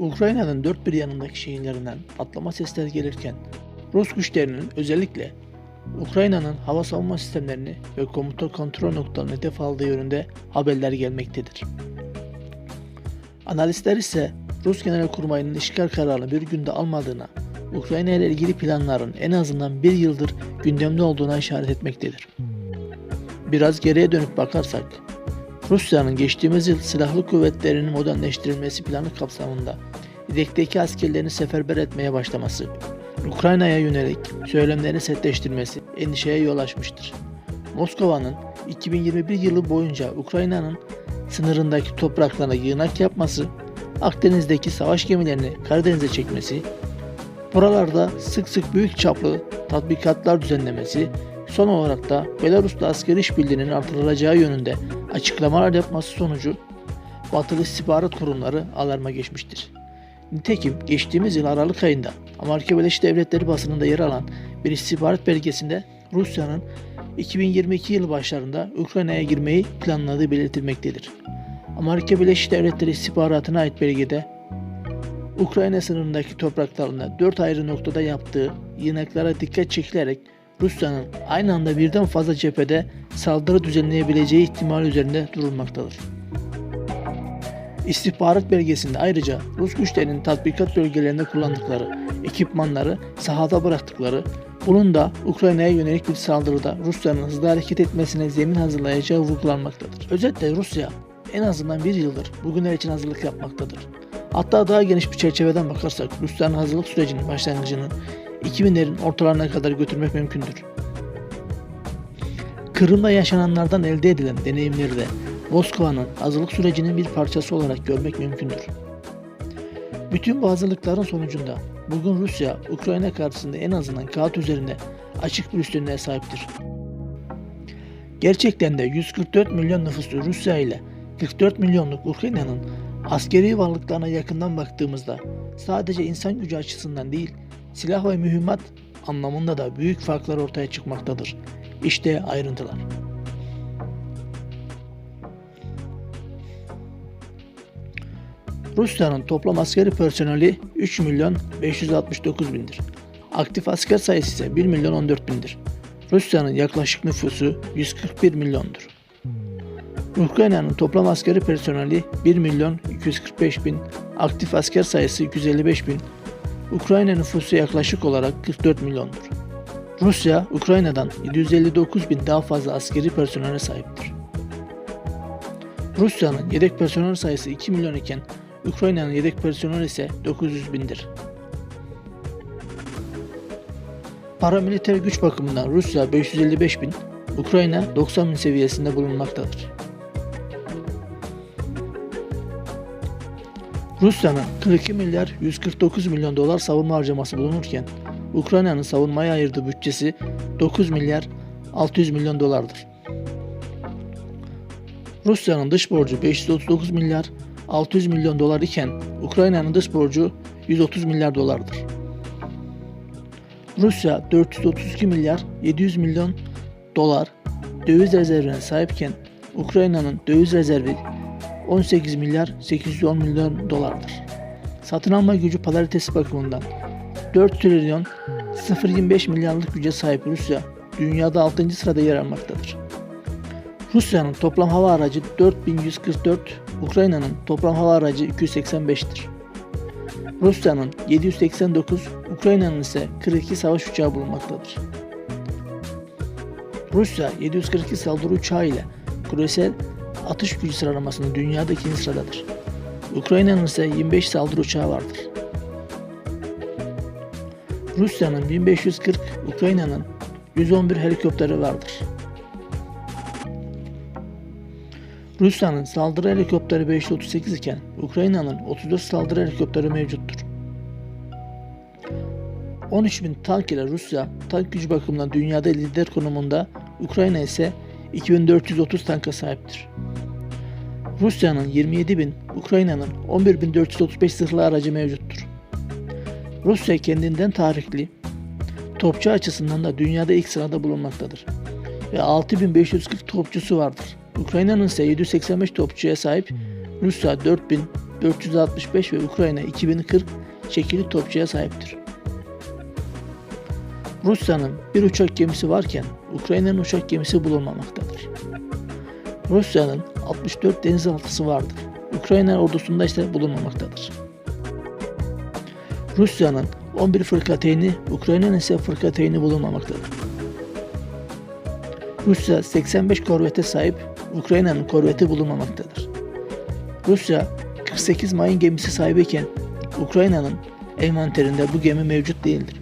Ukrayna'nın dört bir yanındaki şehirlerinden patlama sesleri gelirken Rus güçlerinin özellikle Ukrayna'nın hava savunma sistemlerini ve komuta kontrol noktalarını hedef aldığı yönünde haberler gelmektedir. Analistler ise Rus Genelkurmayı'nın işgal kararını bir günde almadığına, Ukrayna ile ilgili planların en azından bir yıldır gündemde olduğuna işaret etmektedir. Biraz geriye dönüp bakarsak, Rusya'nın geçtiğimiz yıl silahlı kuvvetlerinin modernleştirilmesi planı kapsamında İdek'teki askerlerini seferber etmeye başlaması, Ukrayna'ya yönelik söylemlerini sertleştirmesi endişeye yol açmıştır. Moskova'nın 2021 yılı boyunca Ukrayna'nın sınırındaki topraklarına yığınak yapması, Akdeniz'deki savaş gemilerini Karadeniz'e çekmesi, buralarda sık sık büyük çaplı tatbikatlar düzenlemesi, son olarak da Belarus'ta askeri işbirliğinin artırılacağı yönünde açıklamalar yapması sonucu Batılı istihbarat kurumları alarma geçmiştir. Nitekim geçtiğimiz yıl Aralık ayında Amerika Birleşik Devletleri basınında yer alan bir istihbarat belgesinde Rusya'nın 2022 yılı başlarında Ukrayna'ya girmeyi planladığı belirtilmektedir. Amerika Birleşik Devletleri istihbaratına ait belgede Ukrayna sınırındaki topraklarında 4 ayrı noktada yaptığı yığınaklara dikkat çekilerek Rusya'nın aynı anda birden fazla cephede saldırı düzenleyebileceği ihtimali üzerinde durulmaktadır. İstihbarat belgesinde ayrıca Rus güçlerinin tatbikat bölgelerinde kullandıkları ekipmanları sahada bıraktıkları, bunun da Ukrayna'ya yönelik bir saldırıda Rusya'nın hızlı hareket etmesine zemin hazırlayacağı vurgulanmaktadır. Özetle Rusya en azından bir yıldır bugünler için hazırlık yapmaktadır. Hatta daha geniş bir çerçeveden bakarsak Rusya'nın hazırlık sürecinin başlangıcını 2000'lerin ortalarına kadar götürmek mümkündür. Kırım'da yaşananlardan elde edilen deneyimleri de Moskova'nın hazırlık sürecinin bir parçası olarak görmek mümkündür. Bütün bu hazırlıkların sonucunda bugün Rusya Ukrayna karşısında en azından kağıt üzerinde açık bir üstünlüğe sahiptir. Gerçekten de 144 milyon nüfuslu Rusya ile 44 milyonluk Ukrayna'nın askeri varlıklarına yakından baktığımızda sadece insan gücü açısından değil, silah ve mühimmat anlamında da büyük farklar ortaya çıkmaktadır. İşte ayrıntılar. Rusya'nın toplam askeri personeli 3 milyon 569 bindir. Aktif asker sayısı ise 1 milyon 14 bindir. Rusya'nın yaklaşık nüfusu 141 milyondur. Ukrayna'nın toplam askeri personeli 1 milyon 245 bin, aktif asker sayısı 255 bin, Ukrayna nüfusu yaklaşık olarak 44 milyondur. Rusya, Ukrayna'dan 759 bin daha fazla askeri personele sahiptir. Rusya'nın yedek personel sayısı 2 milyon iken Ukrayna'nın yedek personel ise 900 bindir. Paramiliter güç bakımından Rusya 555 bin, Ukrayna 90 bin seviyesinde bulunmaktadır. Rusya'nın 42 milyar 149 milyon dolar savunma harcaması bulunurken Ukrayna'nın savunmaya ayırdığı bütçesi 9 milyar 600 milyon dolardır. Rusya'nın dış borcu 539 milyar 600 milyon dolar iken Ukrayna'nın dış borcu 130 milyar dolardır. Rusya 432 milyar 700 milyon dolar döviz rezervine sahipken Ukrayna'nın döviz rezervi 18 milyar 810 milyon dolardır. Satın alma gücü polaritesi bakımından 4 trilyon 0.25 milyarlık güce sahip Rusya dünyada 6. sırada yer almaktadır. Rusya'nın toplam hava aracı 4144, Ukrayna'nın toplam hava aracı 285'tir. Rusya'nın 789, Ukrayna'nın ise 42 savaş uçağı bulunmaktadır. Rusya 742 saldırı uçağı ile küresel atış gücü sıralamasında dünyada ikinci sıradadır. Ukrayna'nın ise 25 saldırı uçağı vardır. Rusya'nın 1540, Ukrayna'nın 111 helikopteri vardır. Rusya'nın saldırı helikopteri 538 iken Ukrayna'nın 34 saldırı helikopteri mevcuttur. 13.000 tank ile Rusya tank gücü bakımından dünyada lider konumunda, Ukrayna ise 2430 tanka sahiptir. Rusya'nın 27.000, Ukrayna'nın 11.435 zırhlı aracı mevcuttur. Rusya kendinden tarihli, topçu açısından da dünyada ilk sırada bulunmaktadır ve 6540 topçusu vardır. Ukrayna'nın ise 785 topçuya sahip, Rusya 4000, 465 ve Ukrayna 2040 çekili topçuya sahiptir. Rusya'nın bir uçak gemisi varken Ukrayna'nın uçak gemisi bulunmamaktadır. Rusya'nın 64 denizaltısı vardır. Ukrayna ordusunda ise bulunmamaktadır. Rusya'nın 11 fırkateyni, Ukrayna'nın ise fırkateyni bulunmamaktadır. Rusya 85 korvete sahip, Ukrayna'nın korveti bulunmamaktadır. Rusya 48 mayın gemisi sahibiyken Ukrayna'nın envanterinde bu gemi mevcut değildir.